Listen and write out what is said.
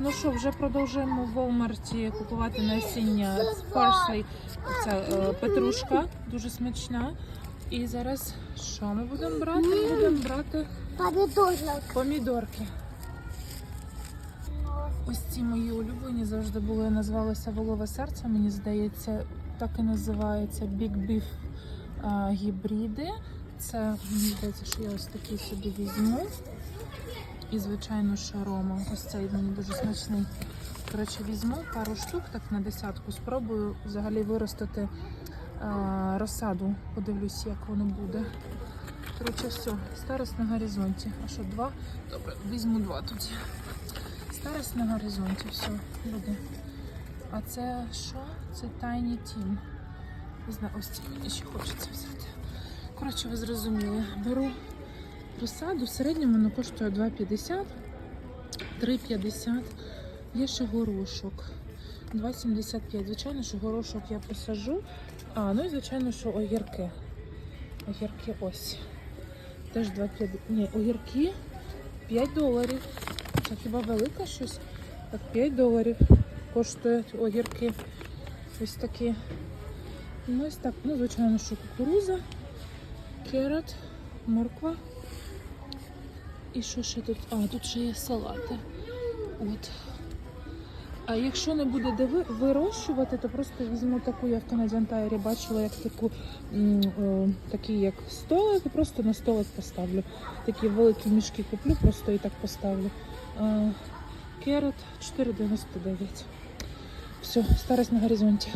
Ну що, вже продовжуємо в Walmart купувати насіння парслey, ця е, петрушка, дуже смачна. І зараз що ми будемо брати? Будемо брати Помидорок. помідорки. Ось ці мої улюблені завжди були, називалися волове серце. Мені здається, так і називається Big Beef гібриди. Це мені здається, що я ось такий собі візьму. І, звичайно, шарома. Ось цей мені дуже смачний. Коротше, візьму пару штук, так на десятку. Спробую взагалі виростити а, розсаду. Подивлюсь, як воно буде. Коротше, все, старость на горизонті. А що, два? Добре, візьму два тоді. Старость на горизонті, все, буде. А це що? Це Tiny Team. Не знаю, ось ці мені ще хочеться взяти. Коротше, ви зрозуміли. Беру розсаду, в середньому воно коштує 2,50, 3,50. Є ще горошок. 2,75. Звичайно, що горошок я посажу. А, ну і звичайно, що огірки. Огірки ось. Теж 2,50. Ні, огірки 5 доларів. Це хіба велике щось? Так, 5 доларів коштують огірки. Ось такі. Ну, ось так. Ну, звичайно, що кукуруза, керот, морква. І що ще тут? А, тут ще є салати. От. А якщо не буде де вирощувати, то просто візьму таку, я в Canadian Tire бачила, як таку, такий як столик, і просто на столик поставлю. Такі великі мішки куплю, просто і так поставлю. А, Керот 4,99. Все, старость на горизонті.